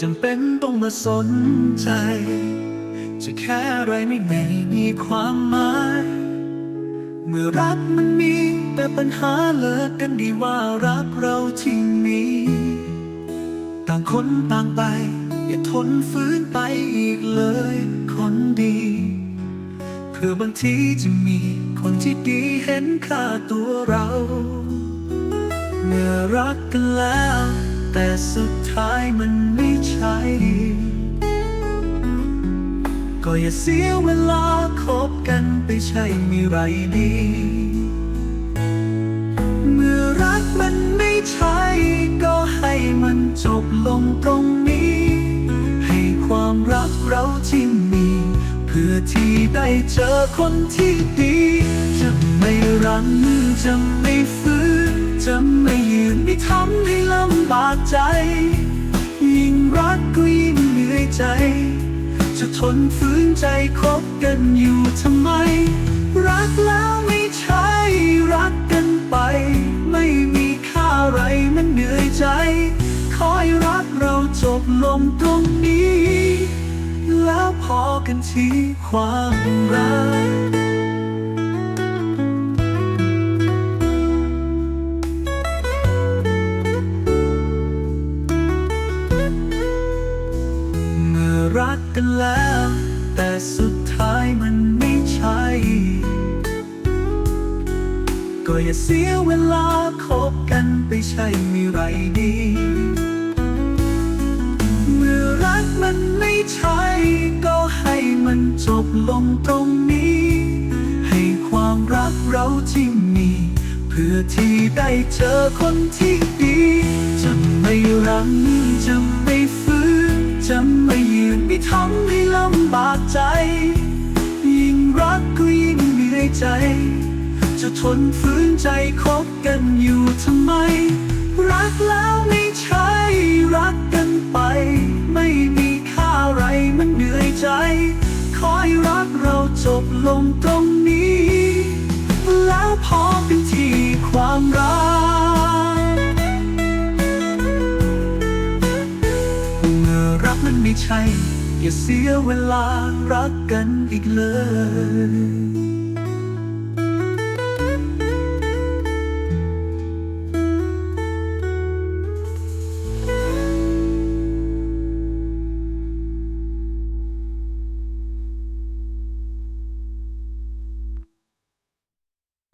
จำเป็นต้องมาสนใจ จะแค่อะไรไม่ไม่มีความหมาย เมื่อรักมันมีแต่ปัญหาเลิกกันดีว่ารักเราที่มีต่างคนต่างไป อย่าทนฝืนไปอีกเลย คนดีเพื่อบางทีจะมีคนที่ดีเห็นค่าตัวเรา เมื่อรักกันแล้ว แต่สุดท้ายมันไม่ใช่ก็อย่าเสียเวลาคบกันไปใช่มีไรดี เมื่อรักมันไม่ใช่ ก็ให้มันจบลงตรงนี้ ให้ความรักเราที่มี เพื่อที่ได้เจอคนที่ดี จะไม่รั้งจะไม่ฝืนจะไม่ยืนไม่ทำใากใจ ยิ่งรักก็ยิ่งเหนื่อยใจ จะทนฝืนใจคบกันอยู่ทำไม รักแล้วไม่ใช่รักกันไป ไม่มีค่าอะไรมันเหนื่อยใจ คอยรักเราจบลงตรงนี้ แล้วพอกันที่ความรัก กกันแล้ว แต่สุดท้ายมันไม่ใช่ ก็อย่าเสียเวลาคบกันไปใช่มีไรดี เมื่อรักมันไม่ใช่ ก็ให้มันจบลงตรงนี้ ให้ความรักเราที่มี เพื่อที่ได้เจอคนที่ดี จะไม่รังจะไม่ฝืนจะไม่ ทำให้ลำบากใจ ยิ่งรักก็ยิ่งเหนื่อยใจ จะทนฝืนใจคบกันอยู่ทำไม รักแล้วไม่ใช่รักกันไป ไม่มีค่าอะไรมันเหนื่อยใจ คอยรักเราจบลงตรงนี้ แล้วพอเป็นที่ความรักเมื่อรักมันไม่ใช่ อย่าเสียเวลารักกันอีกเลย